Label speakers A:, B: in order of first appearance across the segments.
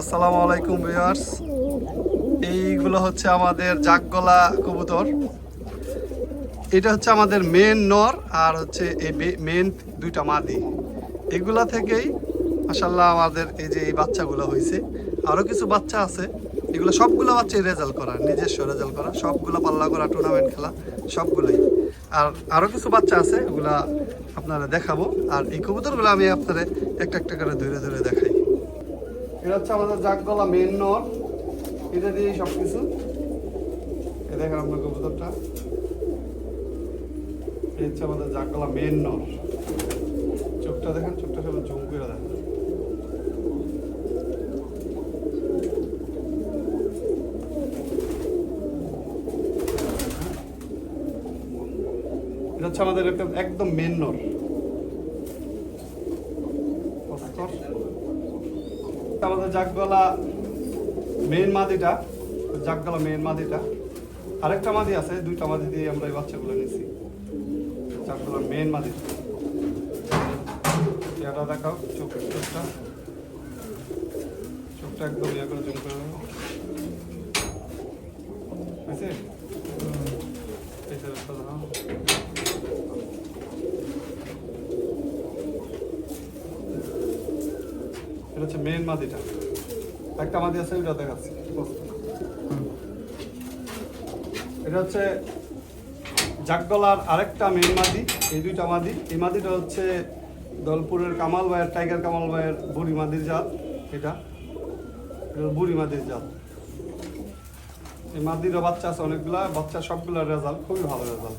A: আসসালামু আলাইকুম ভিউয়ার্স। এইগুলো হচ্ছে আমাদের জাগগলা কবুতর। এটা হচ্ছে আমাদের মেন নর আর হচ্ছে এই মেন দুইটা মাদি। এগুলা থেকেই মাসাল্লাহ আমাদের এই যে এই বাচ্চাগুলো হয়েছে আরও কিছু বাচ্চা আছে। এগুলো সবগুলো বাচ্চাই রেজাল্ট করা, নিজস্ব রেজাল্ট করা। সবগুলো পাল্লা করা টুর্নামেন্ট খেলা, সবগুলোই। আর আরও কিছু বাচ্চা আছে, ওগুলা আপনারা দেখাবো। আর এই কবুতরগুলো আমি আপনাদের একটা একটা করে ধরে ধরে দেখাই। এটা হচ্ছে আমাদের জাগগলা মেন নর এটা দিয়ে সব কিছু এ দেখেন আপনার কবুতরটা। এই হচ্ছে আমাদের জাগগলা মেন নর চোখটা দেখেন, চোখটা সব জুম করে দেখেন। হচ্ছে আমাদের একদম মেন নর আমাদের জাগগলা মেন মাদিটা জাগগলা মেন মাদিটা। আরেকটা মাদি আছে, দুইটা মাদি দিয়ে আমরা এই বাচ্চাগুলো নিয়েছি জাগগলা মেন মাদিটা এটা দেখাও, চোখ চোখটা। চোখটা একদম ইয়ে করে জুম করে দেবো হয়েছে এই যে একটা দাও। এটা হচ্ছে মেন মাদিটা একটা মাদি আছে, ওইটা দেখাচ্ছি। এটা হচ্ছে জাগগলার আরেকটা মেন মাদি এই দুইটা মাদি এই মাদিটা হচ্ছে দলপুরের কামাল ভাইয়ের, টাইগার কামাল ভাইয়ের বুড়ি মাদির জাত, এটা। এটা বুড়ি মাদির জাত। এই মাদিরও বাচ্চা আছে অনেকগুলা, বাচ্চা সবগুলোর রেজাল্ট, খুবই ভালো রেজাল্ট।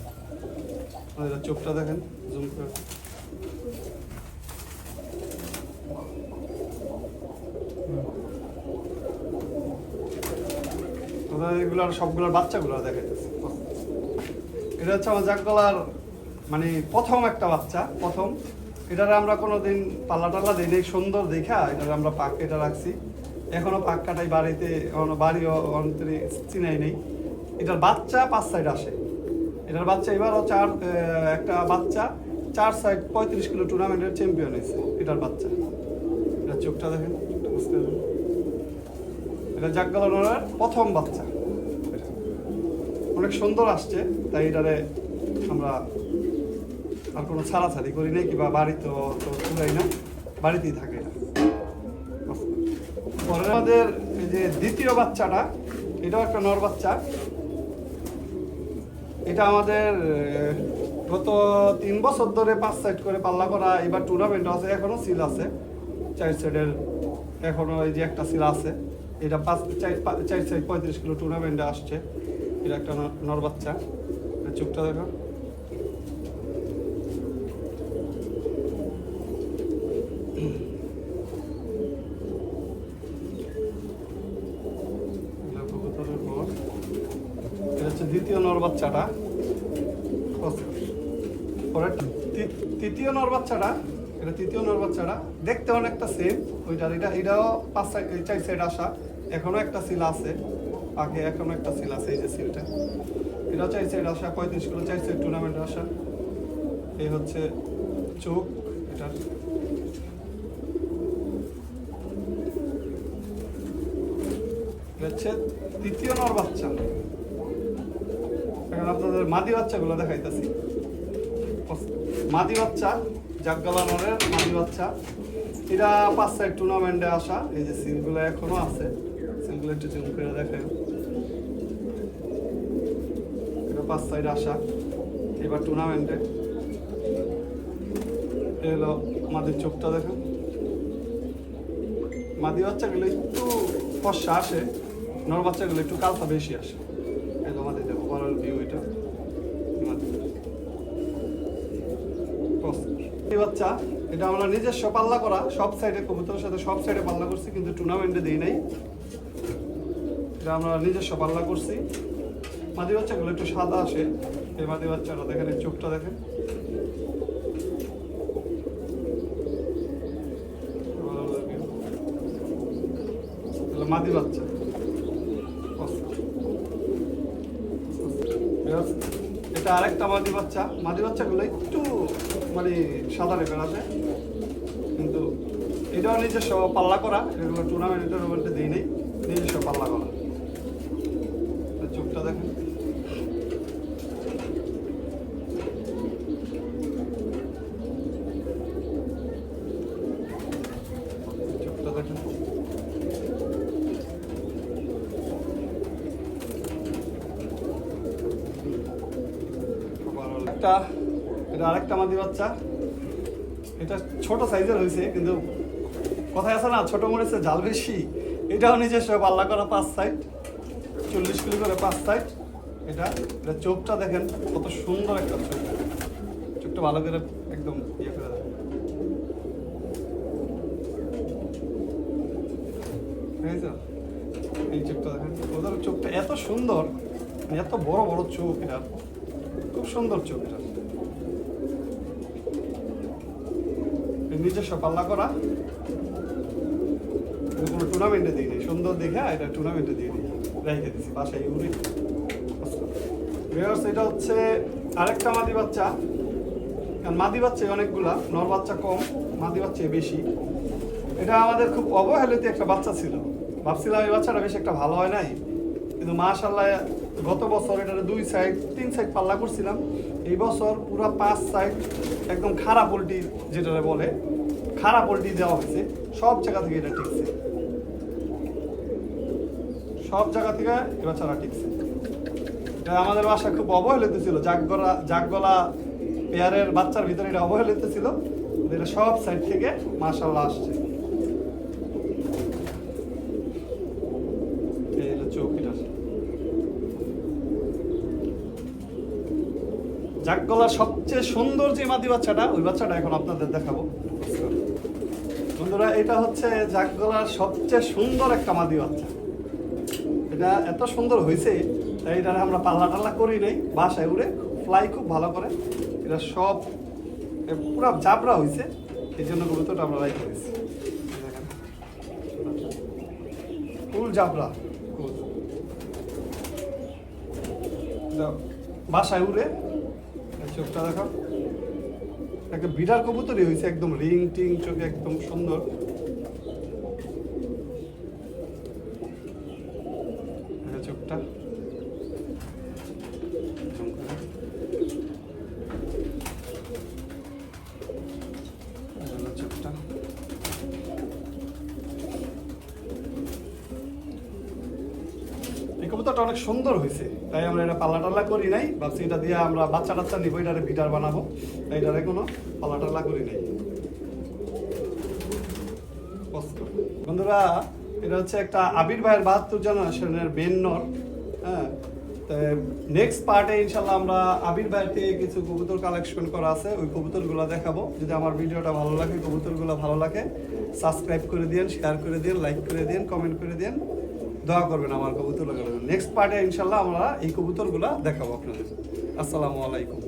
A: চোখটা দেখেন জুম করে। এগুলার সবগুলোর বাচ্চাগুলো দেখাইতেছে। এটা হচ্ছে আমার জাগগলার মানে প্রথম একটা বাচ্চা, প্রথম। এটারে আমরা কোনোদিন পাল্লা টাল্লা দিই সুন্দর দেখা, এটারে আমরা পাক, এটা রাখছি। এখনও পাক কাটাই বাড়িতে, এখনও বাড়িও অন্তরে চিনাই নেই। এটার বাচ্চা পাঁচ সাইড আসে। এটার বাচ্চা এবারও চার একটা বাচ্চা, চার সাইড পঁয়ত্রিশ কিলো টুর্নামেন্টের চ্যাম্পিয়ন হয়েছে, এটার বাচ্চা। এটা চোখটা দেখেন বুঝতে এটা জাগগালানোর প্রথম বাচ্চা। অনেক সুন্দর আসছে, তাই এটারে আমরা আর কোনো ছাড়াছাড়ি করি নাই কিংবা বাড়িতে তো তুলাই না, বাড়িতেই থাকে এটা। পরে আমাদের এই যে দ্বিতীয় বাচ্চাটা, এটাও একটা নর বাচ্চা। এটা আমাদের গত তিন বছর ধরে পাঁচ সাইড করে পাল্লা করা এবার টুর্নামেন্ট আছে এখনও সিল আছে। চার সাইডের এখনও এই যে একটা সিল আছে। এটা পাঁচ, চার চার সাইড পঁয়ত্রিশ কিলো টুর্নামেন্টে আসছে। এটা একটা নর- বাচ্চা। চোখটা দেখো। দ্বিতীয় নর বাচ্চাটা। তৃতীয় নর বাচ্চাটা। এটা তৃতীয় নর বাচ্চাটা। দেখতে অনেকটা সেম ওইটার এটা এটাও পাঁচ চার সাইড আসা। এখনও একটা সিল আছে। আগে এখন একটা সিল আছে, এই যে সিলটা এটা চাইছে এটা আসা পঁয়ত্রিশ কিলো চাইছে টুর্নামেন্টে আসা এই হচ্ছে চোখ এটার এটা হচ্ছে তৃতীয় নর বাচ্চা। এখন আপনাদের মাদি বাচ্চাগুলো দেখাইতেছি। মাদি বাচ্চা জাগগালা নরের মাদি বাচ্চা। এরা পাঁচ সাইড টুর্নামেন্টে আসা, এই যে সিলগুলো এখনও আছে। সিলগুলো একটু জুম করে দেখেন। পাঁচ সাইড আসা। এবার টুর্নামেন্টে এলো মাদির চোখটা দেখেন। মাদি বাচ্চাগুলো একটু ফর্সা আসে, নর বাচ্চাগুলো একটু কালসা বেশি আসে। তো আমাদের ওভারঅল ভিউ এটা। এই বাচ্চা, এটা আমরা নিজস্ব পাল্লা করা, সব সাইডে কবুতরের সাথে সব সাইডে পাল্লা করছি, কিন্তু টুর্নামেন্টে দিই নাই। এটা আমরা নিজস্ব পাল্লা করছি। মাদি বাচ্চাগুলো একটু সাদা আসে। এই মাদি বাচ্চাটা দেখেন, এই চোখটা দেখেন। মাদি বাচ্চা। এটা আরেকটা মাদি বাচ্চা। মাদি বাচ্চাগুলো একটু মানে সাদা রেখে আছে। কিন্তু এটা এটাও নিজস্ব পাল্লা করা। এগুলো টুর্নামেন্ট টুর্নামেন্টে দিই নেই। নিজস্ব পাল্লা করা। একটা, এটা আরেকটা মাদি বাচ্চা। এটা ছোট সাইজের হয়েছে, কিন্তু কথায় আছে না, ছোট মরেছে জাল বেশি। এটাও নিজস্ব, পাল্লা করা পাঁচ সাইড চল্লিশ কিলো করে পাঁচ সাইড এটা এটা চোখটা দেখেন কত সুন্দর একটা চোখ। চোখটা ভালো করে একদম ইয়ে করে দেখেন? এই চোখটা দেখেন, ওদের চোখটা এত সুন্দর, এত বড় বড় চোখ এটা। খুব সুন্দর চোখ এটা। নিজস্ব পাল্লা করা। কোনো টুর্নামেন্টে দিই নি সুন্দর দেখে এটা টুর্নামেন্টে দিয়ে দিই এটা হচ্ছে আরেকটা মাদি বাচ্চা। কারণ মাদি বাচ্চা অনেকগুলা, নর বাচ্চা কম, মাদি বাচ্চা বেশি। এটা আমাদের খুব অবহেলিত একটা বাচ্চা ছিল। ভাবছিলাম এই বাচ্চাটা বেশ একটা ভালো হয় নাই। কিন্তু মাশাল্লাহ গত বছর এটার দুই সাইড তিন সাইড পাল্লা করছিলাম। এই বছর পুরো পাঁচ সাইড একদম খারাপ পোলট্রি যেটা বলে খারাপ পোলট্রি দেওয়া হয়েছে। সব জায়গা থেকে এটা টিকছে। সব জায়গা থেকে এ বাচ্চারা টিকছে। আমাদের বাসা খুব অবহেলিত ছিল। জাগগলা জাগগলা পেয়ারের বাচ্চার ভিতরে এটা অবহেলিত ছিল। এটা সব সাইড থেকে মাশাল্লাহ আসছে। জাগগলার সবচেয়ে সুন্দর যে মাদি বাচ্চাটা, ওই বাচ্চাটা এখন আপনাদের দেখাবো। বন্ধুরা, এটা হচ্ছে জাগগলার সবচেয়ে সুন্দর একটা মাদি বাচ্চা। এটা এত সুন্দর হয়েছে, তাই এটা আমরা পাল্লা টাল্লা করি নাই, বাসায় উড়ে ফ্লাই খুব ভালো করে। এটা সব পুরো জাবরা হয়েছে, এই জন্য কবুতরটা আমরা রাই করেছি। ফুল জাবরা। বাসায় উড়ে চোখটা দেখো। একটা বিরাট কবুতরই হয়েছে, একদম রিং টিং, চোখে একদম সুন্দর। এই কবুতরটা অনেক সুন্দর হয়েছে। তাই আমরা এটা পাল্লা টাল্লা করি নাই। ভাবছি এটা দিয়ে আমরা বাচ্চা টাচ্চা নিবো, এটারে ভিটার বানাবো। তাই এটারে কোনো পাল্লা টাল্লা করি নাই। বন্ধুরা এটা হচ্ছে একটা আবির ভাইয়ের বাহাত্তর জেনারেশনের বেন্নর হ্যাঁ? নেক্সট পার্টে ইনশাল্লাহ আমরা আবির ভাইয়ের থেকে কিছু কবুতর কালেকশন করা আছে, ওই কবুতরগুলো দেখাবো। যদি আমার ভিডিওটা ভালো লাগে, কবুতরগুলো ভালো লাগে সাবস্ক্রাইব করে দিন শেয়ার করে দিন লাইক করে দিন কমেন্ট করে দিন দোয়া করবেন আমার কবুতর নেক্সট পার্টে ইনশাল্লাহ আমরা এই কবুতরগুলো দেখাবো আপনাদের। আসসালামু আলাইকুম।